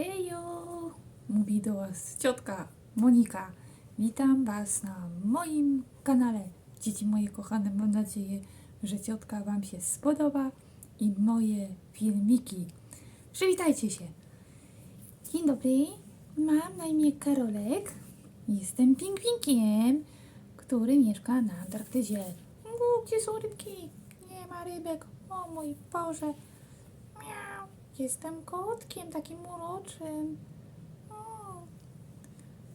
Hejo! Mówi do Was ciotka Monika. Witam Was na moim kanale. Dzieci moje kochane, mam nadzieję, że ciotka Wam się spodoba i moje filmiki. Przywitajcie się. Dzień dobry, mam na imię Karolek. Jestem pingwinkiem, który mieszka na Antarktydzie. Gdzie są rybki? Nie ma rybek. O mój Boże. Miau. Jestem kotkiem takim uroczym. O,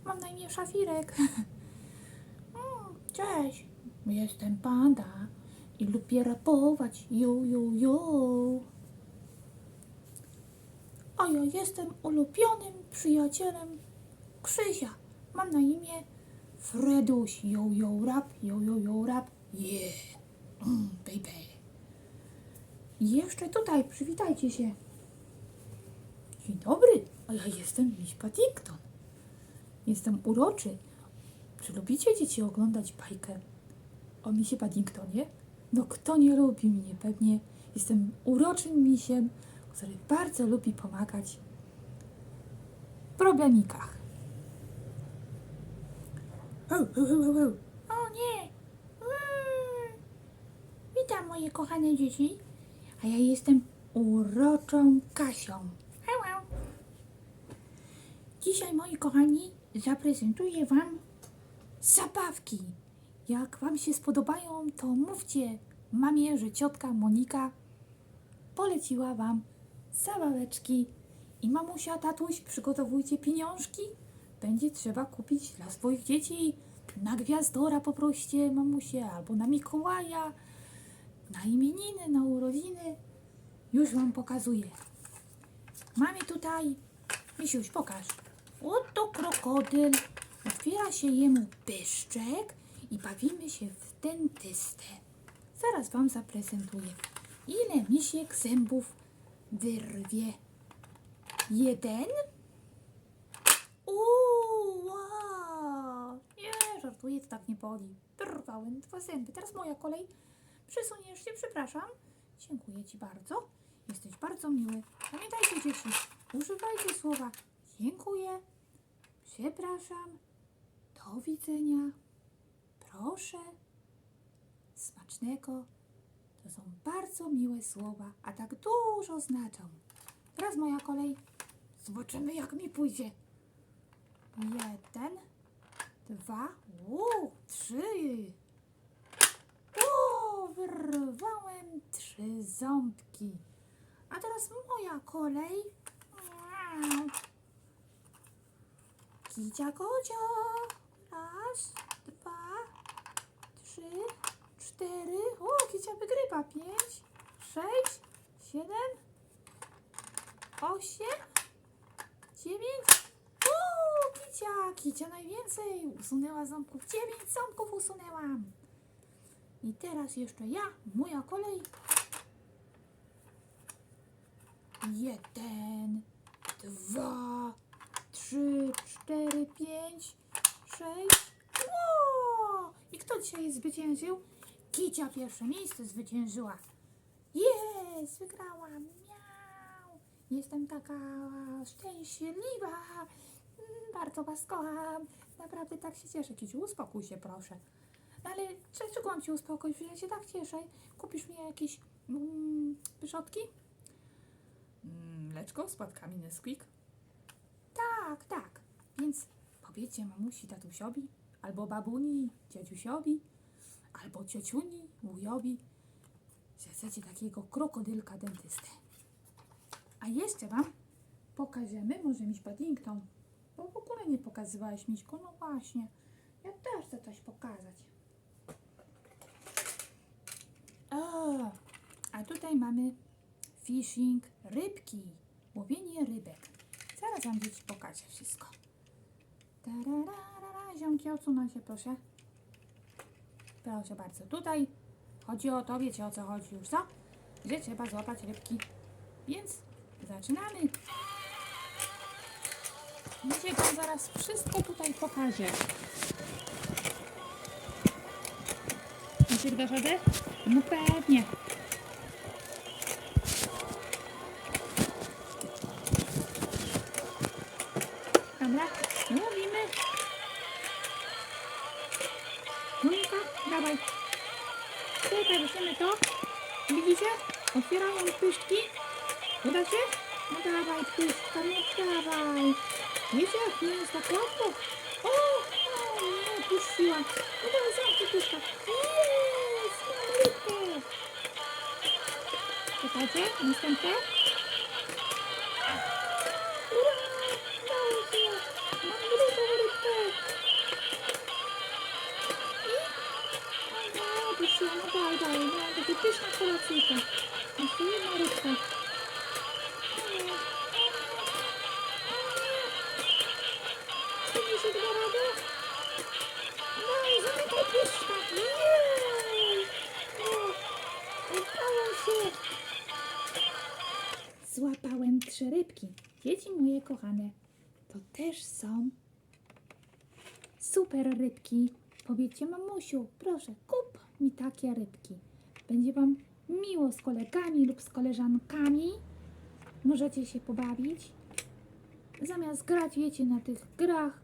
mam na imię Szafirek. Cześć. Jestem panda i lubię rapować. Jo, jo, jo. A ja jestem ulubionym przyjacielem Krzysia. Mam na imię Freduś. Jo, jo, rap, jo, jo, jo, rap. Yeah. Mm, baby. Jeszcze tutaj, przywitajcie się. Dzień dobry, a ja jestem Miś Paddington. Jestem uroczy. Czy lubicie dzieci oglądać bajkę o Misie Paddingtonie? No kto nie lubi mnie? Pewnie jestem uroczym misiem, który bardzo lubi pomagać w problemikach. O, o, o, o, nie! Mm. Witam moje kochane dzieci, a ja jestem uroczą Kasią. Dzisiaj, moi kochani, zaprezentuję Wam zabawki. Jak Wam się spodobają, to mówcie mamie, że ciotka Monika poleciła Wam zabaweczki. I mamusia, tatuś, przygotowujcie pieniążki. Będzie trzeba kupić dla swoich dzieci na gwiazdora poproście mamusie, albo na Mikołaja, na imieniny, na urodziny. Już Wam pokazuję. Mamy tutaj, Misiuś, pokaż. Oto krokodyl. Otwiera się jemu pyszczek i bawimy się w dentystę. Zaraz Wam zaprezentuję, ile misiek zębów wyrwie. Jeden. Wow. Nie, żartuję, to tak nie boli. Wyrwałem dwa zęby. Teraz moja kolej. Przesuniesz się, przepraszam. Dziękuję Ci bardzo. Jesteś bardzo miły. Pamiętajcie, dzieci, używajcie słowa dziękuję, przepraszam, do widzenia, proszę, smacznego. To są bardzo miłe słowa, a tak dużo znaczą. Teraz moja kolej. Zobaczymy, jak mi pójdzie. Jeden, dwa, o, trzy. Wyrwałem trzy ząbki. A teraz moja kolej. Miau. Kicia kocia. Raz, dwa, trzy, cztery. O, Kicia wygrywa. Pięć, sześć, siedem, osiem, dziewięć. O, Kicia, Kicia najwięcej. Usunęła ząbków. Dziewięć ząbków usunęłam. I teraz jeszcze ja, moja kolej. Jeden, dwa, trzy, cztery, pięć, sześć. Ło! I kto dzisiaj zwyciężył? Kicia pierwsze miejsce zwyciężyła. Jest, wygrałam. Miau. Jestem taka szczęśliwa. Mm, Bardzo was kocham. Naprawdę tak się cieszę. Kiciu, uspokój się proszę. Ale czego mam cię uspokoić? Ja się tak cieszę. Kupisz mi jakieś mm, pyszotki? Mm, Mleczko z płatkami Nesquik? Tak, tak. Więc powiedzcie mamusi, tatusiowi, albo babuni, dziadziusiowi, albo ciociuni, wujowi, że chcecie takiego krokodylka dentystę. A jeszcze wam pokażemy, może miś Paddington, bo w ogóle nie pokazywałeś miśku, no właśnie. Ja też chcę coś pokazać. O, a tutaj mamy fishing rybki, łowienie rybek. Wam dzieci pokażę wszystko. Tararara, ziomki, odsuną się proszę. Proszę bardzo, tutaj chodzi o to, wiecie o co chodzi już, co? Że trzeba złapać rybki. Więc zaczynamy. Dzisiaj wam zaraz wszystko tutaj pokażę. Macie dasz radę? No pewnie. Czekaj, weźmiemy to. Widzicie? Otwierają pyszki. Uda się? No dawaj, pyszka, no dawaj. Wiecie, jak nie jest tak łatwo? O, o nie, puściła. No dawaj, zamknij pyszka. Jest. Czekajcie, następne. No, jedna rybka. O nie, o nie. Czy się da radę? Daj, zamykaj pyszka. Jej! O, udało się. Złapałem trzy rybki. Dzieci moje kochane, to też są super rybki. Powiedzcie mamusiu, proszę, kup mi takie rybki. Będzie wam miło z kolegami lub z koleżankami. Możecie się pobawić. Zamiast grać, wiecie, na tych grach,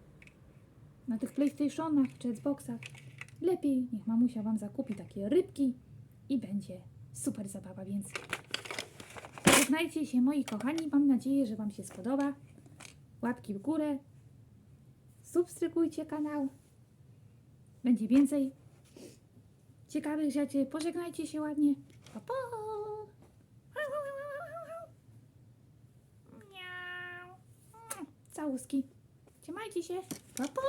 na tych PlayStationach czy Xboxach, lepiej niech mamusia wam zakupi takie rybki i będzie super zabawa, więc Żegnajcie się moi kochani, mam nadzieję, że Wam się spodoba. Łapki w górę, subskrybujcie kanał. Będzie więcej ciekawych rzeczy. Pożegnajcie się ładnie. Pa, pa. Całuski. Trzymajcie się. Pa, pa.